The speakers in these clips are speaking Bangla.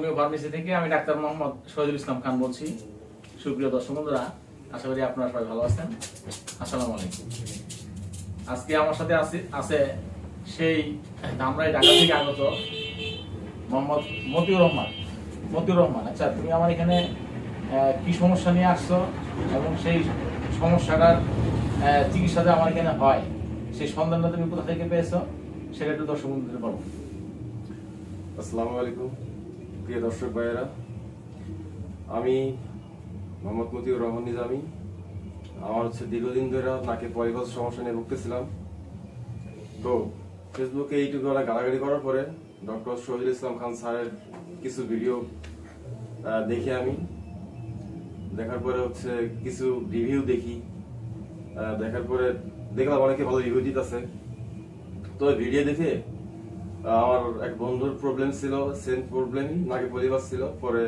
হোমিও ফার্মেসি থেকে আমি ডাক্তার মোহাম্মদ শহীদুল ইসলাম খান বলছি। সুপ্রিয় দর্শক বন্ধুরা, আশা করি আপনারা সবাই ভালো আছেন। আসসালামু আলাইকুম। আজকে আমার সাথে আছে আছে সেই ধামরাই ঢাকা থেকে আগত মোহাম্মদ মতিউর রহমান। মতিউর রহমান আচ্ছা তুমি আমার এখানে কি সমস্যা নিয়ে আসছো এবং সেই সমস্যাটার চিকিৎসা যে আমার এখানে হয়, সেই সন্ধানটা তুমি কোথা থেকে পেয়েছ, সেটা একটু দর্শক বন্ধুদের বলো। আসসালামু আলাইকুম। প্রিয় দর্শক ভাইয়েরা, আমি মোহাম্মদ মতিউর রহমান নিজামি। আমার হচ্ছে দীর্ঘদিন ধরে নাকে পরিবাস সমস্যা নিয়ে ভুগতেছিলাম। তো ফেসবুকে ওরা গালাগালি করার পরে ডক্টর শহীদুল ইসলাম খান স্যারের কিছু ভিডিও দেখি আমি। দেখার পরে হচ্ছে কিছু রিভিউ দেখি। দেখার পরে দেখলাম অনেকে ভালো রিভিউ দিতেছে। তো ভিডিও দেখে আমার এক বন্ধুর প্রবলেম ছিল সেম প্রবলেমই নাকি পরিবার ছিল, পরে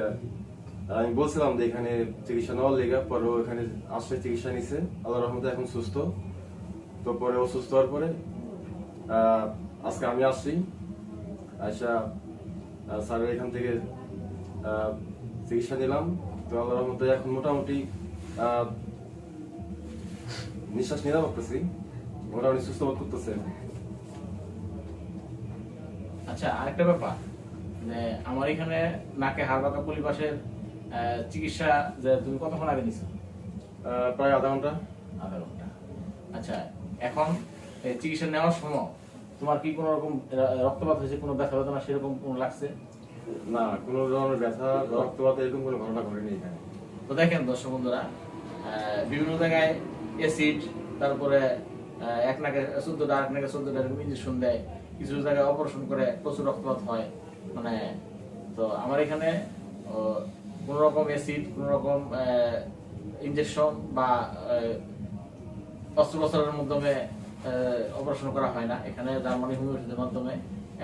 আমি বলছিলাম যে এখানে চিকিৎসা নেওয়ার লেগে, পরে ও এখানে আসলে চিকিৎসা নিছে। আল্লাহ রহমতে এখন সুস্থ। তো পরে ও সুস্থ হওয়ার পরে আজকে আমি আসছি। আচ্ছা স্যারের এখান থেকে চিকিৎসা নিলাম। তো আল্লাহ রহমতে এখন মোটামুটি নিঃশ্বাস নিতে পারতেছি মোটামুটি সুস্থ বোধ করতেছে। আচ্ছা আরেকটা ব্যাপার। যে আমার এখানে নাকে পরিবাসের আহ, চিকিৎসা যে তুমি কতক্ষণ আগে নিছো? প্রায় আধা ঘণ্টা। আধা ঘণ্টা। আচ্ছা এখন চিকিৎসা নেওয়ার সময় তোমার কি কোনো রকম রক্তপাত হয়েছে কোনো ব্যথা বেদনা সেরকম কোনো লাগছে? না কোনো ধরনের ব্যথা রক্তপাত এরকম কোনো ঘটনা ঘটেনি এখানে। তো দেখেন দর্শক বন্ধুরা বিভিন্ন জায়গায় অ্যাসিড তারপরে এক নাকে চোদ্দটা আরেক নাকে চোদ্দটা ইঞ্জেকশন দেয়। কিছু জায়গায় অপারেশন করে প্রচুর রক্তপাত হয়। মানে তো আমার এখানে কোনো রকম অ্যাসিড কোনো রকম ইঞ্জেকশন বা অস্ত্রোপচারের মাধ্যমে অপারেশন করা হয় না। এখানে জার্মানি হোমিওপ্যাথির মাধ্যমে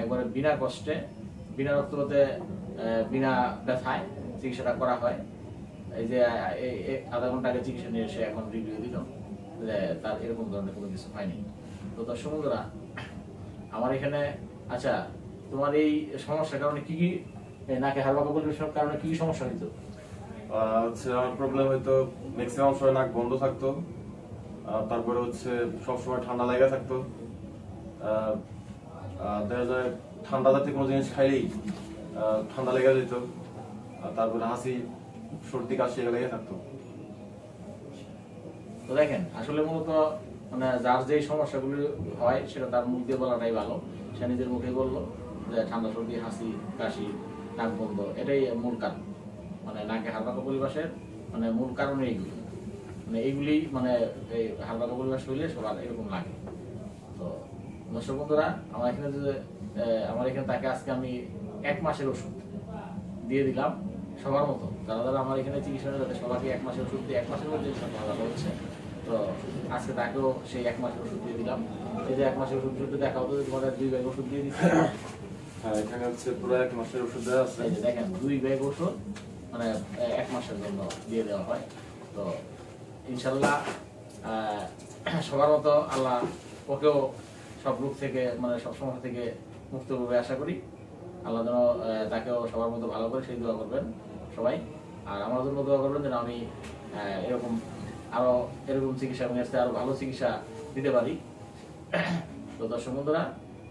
একবারে বিনা কষ্টে, বিনা রক্তপাতে বিনা ব্যথায় চিকিৎসাটা করা হয়। এই যে আধা ঘণ্টা আগে চিকিৎসা নিয়ে এসে এখন রিভিউ দিল। তার এরকম ধরনের কোনো কিছু হয়নি। তো দর্শক বন্ধুরা আমার এখানে আচ্ছা তোমার এই সমস্যার কারণে কি কি নাকে হাড়বাকা পরিবেশের কারণে কি কি সমস্যা হইতো? আমার প্রবলেম হয়তো ম্যাক্সিমাম সময় নাক বন্ধ থাকতো তারপরে হচ্ছে সবসময় ঠান্ডা লেগে থাকতো। দেখা যায় ঠান্ডা জাতীয় কোনো জিনিস খাইলেই আহ, ঠান্ডা লেগে যেত তারপরে হাসি সর্দি কাশি লেগে থাকতো। তো দেখেন আসলে মূলত মানে যার যেই সমস্যাগুলো হয়, সেটা তার মুখ দিয়ে বলাটাই ভালো। সে নিজের মুখে বলল যে, ঠান্ডা সর্দি, হাসি, কাশি, নাক বন্ধ, এটাই মূল কারণ। মানে নাকে হালকা পরিবেশের মানে মূল কারণ এইগুলি। মানে এইগুলি মানে এই হালকা পরিবেশ হইলে সবার এরকম লাগে। তো দর্শক বন্ধুরা, আমার এখানে যে আমার এখানে তাকে আজকে আমি এক মাসের ওষুধ দিয়ে দিলাম সবার মতো। যারা যারা আমার এখানে চিকিৎসা তাদের সবাইকে এক মাসের ওষুধ দিয়ে এক মাসের মধ্যে হচ্ছে। তো আজকে তাকেও সেই এক মাসের ওষুধ দিয়ে দিলাম। এই যে এক মাসের ওষুধ যদি দেখা হতো তোমাদের দুই ব্যাগ ওষুধ দিয়ে দিচ্ছি। হ্যাঁ এখানে হচ্ছে পুরো এক মাসের ওষুধ দেওয়া আছে। এই যে দেখেন দুই ব্যাগ ওষুধ মানে এক মাসের জন্য দিয়ে দেওয়া হয়। তো ইনশাল্লাহ সবার মতো আল্লাহ ওকেও সব রোগ থেকে মানে সব সমস্যা থেকে মুক্ত করবে আশা করি। আল্লাহ যেন তাকেও সবার মতো ভালো করে সেই দোয়া করবেন সবাই। আর আমার জন্য দোয়া করবেন যেন আমি এরকম আরও এরকম চিকিৎসা এর চেয়ে আরও ভালো চিকিৎসা দিতে পারি। তো দর্শক বন্ধুরা,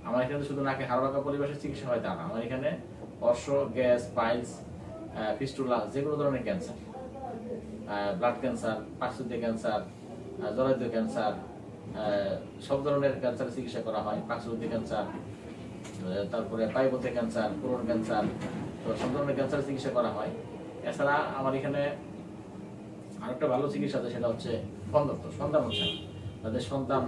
আমার এখানে শুধু নাকে হাড়বাকা পরিবেশের চিকিৎসা হয় তা না। আমার এখানে অর্শ গ্যাস, পাইলস ফিস্টুলা যে কোনো ধরনের ক্যান্সার ব্লাড ক্যান্সার পাকস্থলীয় ক্যান্সার জরায়ু ক্যান্সার সব ধরনের ক্যান্সারের চিকিৎসা করা হয়। পাকস্থলীয় ক্যান্সার তারপরে পাইপথে ক্যান্সার কোরন ক্যান্সার তো সব ধরনের ক্যান্সারের চিকিৎসা করা হয়। এছাড়া আমার এখানে আরেকটা ভালো চিকিৎসা আছে, সেটা হচ্ছে বন্ধত্ব সন্তান হচ্ছে না। তাদের সন্তান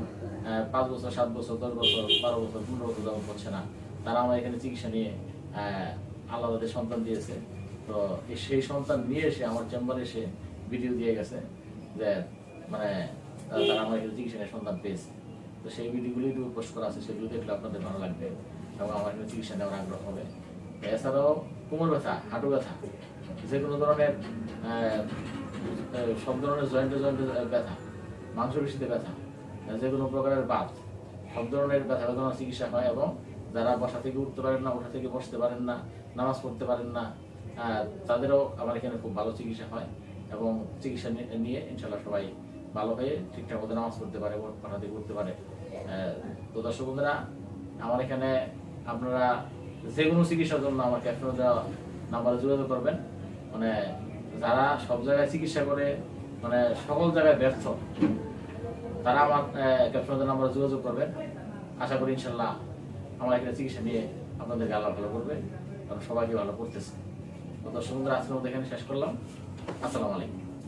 পাঁচ বছর, সাত বছর, দশ বছর, বারো বছর, পনেরো বছর যাবত হচ্ছে না। তারা আমার এখানে চিকিৎসা নিয়ে আল্লাহ তাদের সন্তান দিয়েছে। তো সেই সন্তান নিয়ে এসে আমার চেম্বারে এসে ভিডিও দিয়ে গেছে যে মানে তারা আমার এখানে চিকিৎসা নিয়ে সন্তান পেয়েছে। তো সেই ভিডিওগুলি পোস্ট করা আছে, সেগুলো দেখলে আপনাদের ভালো লাগবে এবং আমার এখানে চিকিৎসা নেওয়ার আগ্রহ হবে। এছাড়াও কোমর ব্যথা, হাঁটু ব্যথা, যে কোনো ধরনের সব ধরনের জয়েন্টে জয়েন্টে ব্যথা, মাংসপেশিতে ব্যথা যে কোনো প্রকারের বাত, সব ধরনের ব্যথা বেদনার চিকিৎসা হয় এবং যারা বসা থেকে উঠতে পারেন না, ওঠা থেকে বসতে পারেন না, নামাজ পড়তে পারেন না তাদেরও আমার এখানে খুব ভালো চিকিৎসা হয় এবং চিকিৎসা নিয়ে ইনশাল্লাহ সবাই ভালো হয়ে ঠিকঠাক মতো নামাজ পড়তে পারে এবং পড়াতে করতে পারে। তো দর্শক বন্ধুরা, আমার এখানে আপনারা যে কোনো চিকিৎসার জন্য আমার দেওয়া নাম্বারে যোগাযোগ করবেন। মানে যারা সব জায়গায় চিকিৎসা করে মানে সকল জায়গায় ব্যর্থ, তারা আমার ক্যাপশনের আমরা যোগাযোগ করবেন। আশা করি ইনশাল্লাহ আমার এখানে চিকিৎসা নিয়ে আপনাদেরকে আল্লাহ ভালো করবে, কারণ সবাইকে ভালো করতেছে। দর্শক বন্ধুরা, আজকের এখানে শেষ করলাম। আসসালামু আলাইকুম।